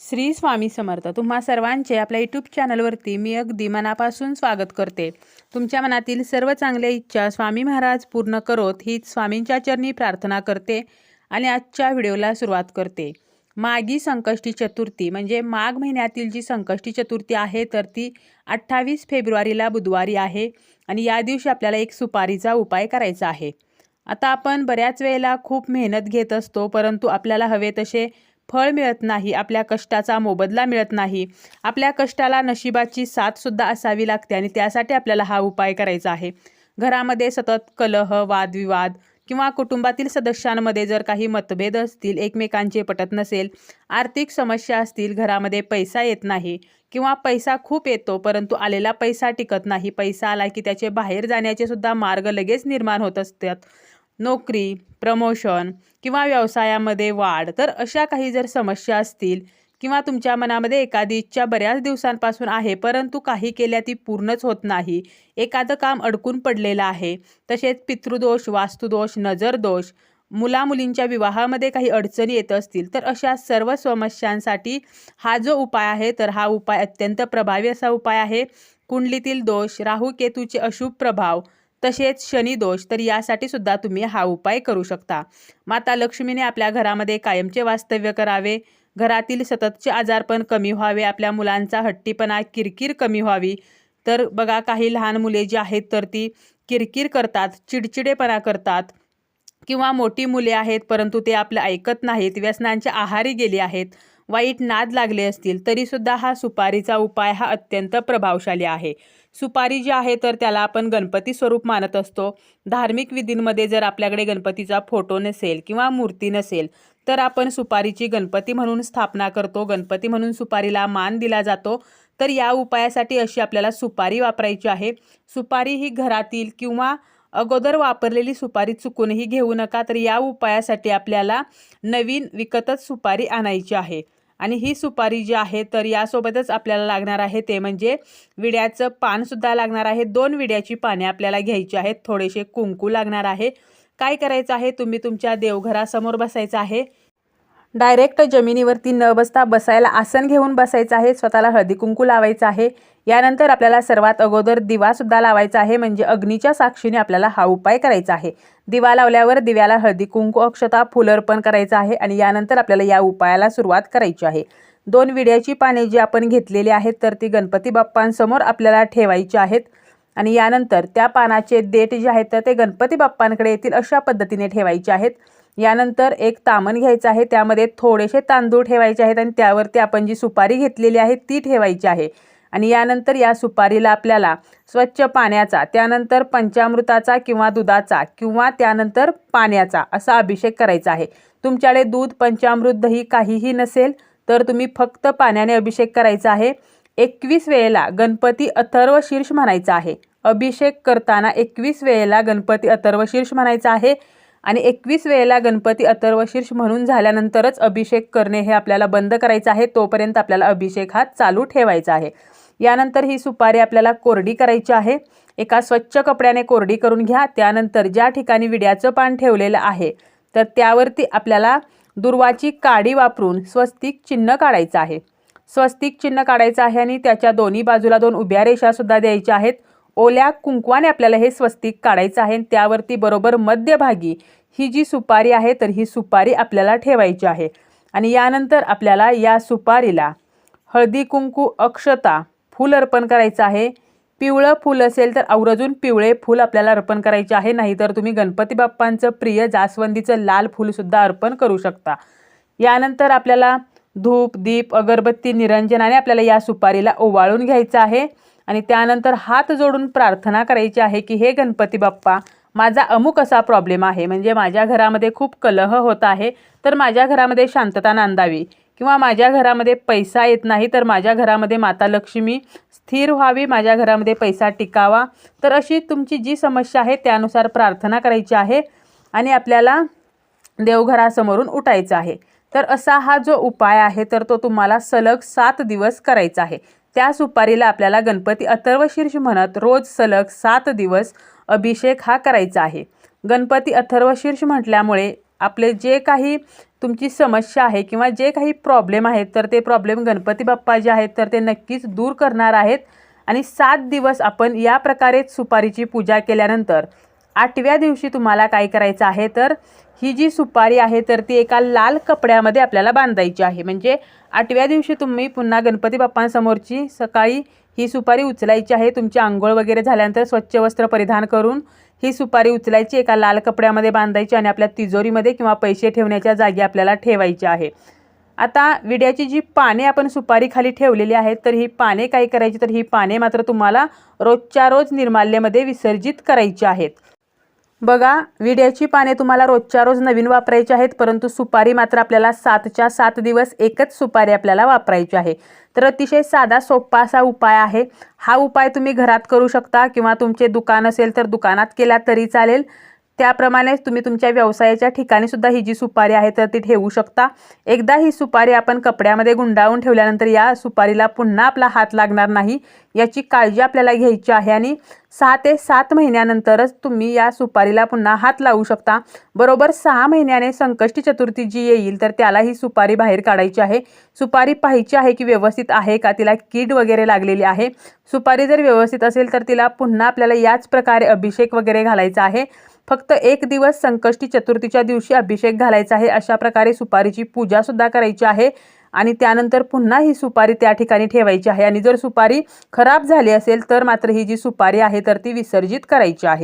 श्री स्वामी समर्थ. तुम्हा सर्वांचे आपल्या यूट्यूब चॅनलवरती मी अगदी मनापासून स्वागत करते. तुमच्या मनातील सर्व चांगल्या इच्छा स्वामी महाराज पूर्ण करोत हीच स्वामींच्या चरणी प्रार्थना करते आणि आजच्या व्हिडिओला सुरुवात करते. मागी संकष्टी चतुर्थी म्हणजे माघ महिन्यातील जी संकष्टी चतुर्थी आहे तर ती अठ्ठावीस फेब्रुवारीला बुधवारी आहे आणि या दिवशी आपल्याला एक सुपारीचा उपाय करायचा आहे. आता आपण बऱ्याच वेळेला खूप मेहनत घेत असतो परंतु आपल्याला हवे तसे फळ मिळत नाही आपल्या कष्टाचा मोबदला मिळत नाही. आपल्या कष्टाला नशिबाची साथसुद्धा असावी लागते आणि त्यासाठी आपल्याला हा उपाय करायचा आहे. घरामध्ये सतत कलह वादविवाद किंवा कुटुंबातील सदस्यांमध्ये जर काही मतभेद असतील एकमेकांचे पटत नसेल आर्थिक समस्या असतील घरामध्ये पैसा येत नाही किंवा पैसा खूप येतो परंतु आलेला पैसा टिकत नाही पैसा आला की त्याचे बाहेर जाण्याचे सुद्धा मार्ग लगेच निर्माण होत असतात. नोकरी प्रमोशन किंवा व्यवसायामध्ये वाढ तर अशा काही जर समस्या असतील किंवा तुमच्या मनामध्ये एखादी इच्छा बऱ्याच दिवसांपासून आहे परंतु काही केल्या ती पूर्णच होत नाही एखादं काम अडकून पडलेलं आहे तसेच पितृदोष वास्तुदोष नजरदोष मुलामुलींच्या विवाहामध्ये काही अडचणी येत असतील तर अशा सर्व समस्यांसाठी हा जो उपाय आहे तर हा उपाय अत्यंत प्रभावी असा उपाय आहे. कुंडलीतील दोष राहू केतूचे अशुभ प्रभाव तसेच शनिदोष तर यासाठी सुद्धा तुम्ही हा उपाय करू शकता. माता लक्ष्मीने आपल्या घरामध्ये कायमचे वास्तव्य करावे. घरातील सततचे आजारपण कमी व्हावे. आपल्या मुलांचा हट्टीपणा किरकिर कमी व्हावी. तर बघा काही लहान मुले जी आहेत तर ती किरकिर करतात चिडचिडेपणा करतात. किंवा मोठी मुले आहेत परंतु ते आपलं ऐकत नाहीत व्यसनांच्या आहारी गेली आहेत वाईट नाद लागले असतील तरीसुद्धा हा सुपारीचा उपाय हा अत्यंत प्रभावशाली आहे. सुपारी जी आहे तर त्याला आपण गणपती स्वरूप मानत असतो. धार्मिक विधींमध्ये जर आपल्याकडे गणपतीचा फोटो नसेल किंवा मूर्ती नसेल तर आपण सुपारीची गणपती म्हणून स्थापना करतो. गणपती म्हणून सुपारीला मान दिला जातो. तर या उपायासाठी अशी आपल्याला सुपारी वापरायची आहे. सुपारी ही घरातील किंवा अगोदर वापरलेली सुपारी चुकूनही घेऊ नका तर या उपायासाठी आपल्याला नवीन विकतच सुपारी आणायची आहे. आणि ही सुपारी जी आहे तर यासोबतच आपल्याला लागणार आहे ते म्हणजे विड्याचं पानसुद्धा लागणार आहे. दोन विड्याची पाने आपल्याला घ्यायची आहेत. थोडेसे कुंकू लागणार आहे. काय करायचं आहे? तुम्ही तुमच्या देवघरासमोर बसायचं आहे. डायरेक्ट जमिनीवरती न बसता बसायला आसन घेऊन बसायचं आहे स्वतःला हळदी कुंकू लावायचं आहे. यानंतर आपल्याला सर्वात अगोदर दिवासुद्धा लावायचा आहे म्हणजे अग्नीच्या साक्षीने आपल्याला हा उपाय करायचा आहे. दिवा लावल्यावर दिव्याला हळदी कुंकू अक्षता फुल अर्पण करायचं आहे आणि यानंतर आपल्याला या उपायाला सुरुवात करायची आहे. दोन विड्याची पाने जी आपण घेतलेली आहेत तर ती गणपती बाप्पांसमोर आपल्याला ठेवायची आहेत. आणि यानंतर त्या पानाचे देठ जे आहेत तर ते गणपती बाप्पांकडे येतील अशा पद्धतीने ठेवायचे आहेत. यानंतर एक तामण घ्यायचं आहे. त्यामध्ये थोडेसे तांदूळ ठेवायचे आहेत आणि त्यावरती आपण जी सुपारी घेतलेली आहे ती ठेवायची आहे. आणि यानंतर या सुपारीला आपल्याला स्वच्छ पाण्याचा त्यानंतर पंचामृताचा किंवा दुधाचा किंवा त्यानंतर पाण्याचा असा अभिषेक करायचा आहे. तुमच्याकडे दूध पंचामृत दही काहीही नसेल तर तुम्ही फक्त पाण्याने अभिषेक करायचा आहे. एकवीस वेळेला गणपती अथर्व शीर्ष म्हणायचा आहे. अभिषेक करताना एकवीस वेळेला गणपती अथर्व शीर्ष म्हणायचा आहे. आणि एकवीस वेळेला गणपती अथर्वशीर्ष म्हणून झाल्यानंतरच अभिषेक करणे हे आपल्याला बंद करायचं आहे. तोपर्यंत आपल्याला अभिषेक हा चालू ठेवायचा आहे. यानंतर ही सुपारी आपल्याला कोरडी करायची आहे. एका स्वच्छ कपड्याने कोरडी करून घ्या. त्यानंतर ज्या ठिकाणी विड्याचं पान ठेवलेलं आहे तर त्यावरती आपल्याला दुर्वाची काडी वापरून स्वस्तिक चिन्ह काढायचं आहे. स्वस्तिक चिन्ह काढायचं आहे आणि त्याच्या दोन्ही बाजूला दोन उभ्या रेषासुद्धा द्यायच्या आहेत. ओल्या कुंकवाने आपल्याला हे स्वस्तिक काढायचं आहे त्यावरती बरोबर मध्यभागी ही जी सुपारी आहे तर ही सुपारी आपल्याला ठेवायची आहे. आणि यानंतर आपल्याला या सुपारीला हळदी कुंकू अक्षता फूल अर्पण करायचं आहे. पिवळं फूल असेल तर आवरजून पिवळे फूल आपल्याला अर्पण करायचे आहे. नाहीतर तुम्ही गणपती बाप्पांचं प्रिय जास्वंदीचं लाल फूलसुद्धा अर्पण करू शकता. यानंतर आपल्याला धूप दीप अगरबत्ती निरंजनाने आपल्याला या सुपारीला ओवाळून घ्यायचं आहे. आणि त्यानंतर हात जोडून प्रार्थना करायची आहे की हे गणपती बाप्पा माझा अमुक असा प्रॉब्लेम आहे. म्हणजे माझ्या घरामध्ये खूप कलह होत आहे तर माझ्या घरामध्ये शांतता नांदावी. किंवा माझ्या घरामध्ये पैसा येत नाही तर माझ्या घरामध्ये माता लक्ष्मी स्थिर व्हावी. माझ्या घरामध्ये पैसा टिकावा. तर अशी तुमची जी समस्या आहे त्यानुसार प्रार्थना करायची आहे आणि आपल्याला देवघरासमोरून उठायचं आहे. तर असा हा जो उपाय आहे तर तो तुम्हाला सलग सात दिवस करायचा आहे. त्या सुपारीला आपल्याला गणपती अथर्वशीर्ष म्हणत रोज सलग सात दिवस अभिषेक हा करायचा आहे. गणपती अथर्वशीर्ष म्हटल्यामुळे आपले जे काही तुमची समस्या आहे किंवा जे काही प्रॉब्लेम आहेत तर ते प्रॉब्लेम गणपती बाप्पा जे आहेत तर ते नक्कीच दूर करणार आहेत. आणि सात दिवस आपण या प्रकारे सुपारीची पूजा केल्यानंतर आठव्या दिवशी तुम्हाला काय करायचं आहे तर ही जी सुपारी आहे तर ती एका लाल कपड्यामध्ये आपल्याला बांधायची आहे. म्हणजे आठव्या दिवशी तुम्ही पुन्हा गणपती बाप्पांसमोरची सकाळी ही सुपारी उचलायची आहे. तुमची आंघोळ वगैरे झाल्यानंतर स्वच्छ वस्त्र परिधान करून ही सुपारी उचलायची एका लाल कपड्यामध्ये बांधायची आणि आपल्या तिजोरीमध्ये किंवा पैसे ठेवण्याच्या जागी आपल्याला ठेवायची आहे. आता विड्याची जी पाने आपण सुपारी खाली ठेवलेली आहेत तर ही पाने काय करायची? तर ही पाने मात्र तुम्हाला रोजच्या रोज निर्माल्यमध्ये विसर्जित करायची आहेत. बघा विड्याची पाने तुम्हाला रोजच्या रोज नवीन वापरायची आहेत परंतु सुपारी मात्र आपल्याला सातच्या सात दिवस एकच सुपारी आपल्याला वापरायची आहे. तर अतिशय साधा सोपा असा उपाय आहे. हा उपाय तुम्ही घरात करू शकता किंवा तुमचे दुकान असेल तर दुकानात केला तरी चालेल. त्याप्रमाणेच तुम्ही तुमच्या व्यवसायाच्या ठिकाणी सुद्धा ही जी सुपारी आहे तर ती ठेवू शकता. एकदा ही सुपारी आपण कपड्यामध्ये गुंडाळून ठेवल्यानंतर या सुपारीला पुन्हा आपला हात लागणार नाही याची काळजी आपल्याला घ्यायची आहे आणि सहा ते सात महिन्यानंतरच तुम्ही या सुपारीला पुन्हा हात लावू शकता. बरोबर सहा महिन्याने संकष्टी चतुर्थी जी येईल तर त्याला ही सुपारी बाहेर काढायची आहे. सुपारी पाहायची आहे की व्यवस्थित आहे का तिला कीड वगैरे लागलेली आहे. सुपारी जर व्यवस्थित असेल तर तिला पुन्हा आपल्याला याच प्रकारे अभिषेक वगैरे घालायचा आहे. फक्त एक दिवस संकष्टी चतुर्थीच्या दिवशी अभिषेक घालायचा आहे अशा प्रकारे सुपारीची पूजा सुद्धा करायची आहे. आणि त्यानंतर पुन्हा ही सुपारी त्या ठिकाणी ठेवायची आहे. आणि जर सुपारी खराब झाली असेल तर मात्र ही जी सुपारी आहे तर ती विसर्जित करायची आहे.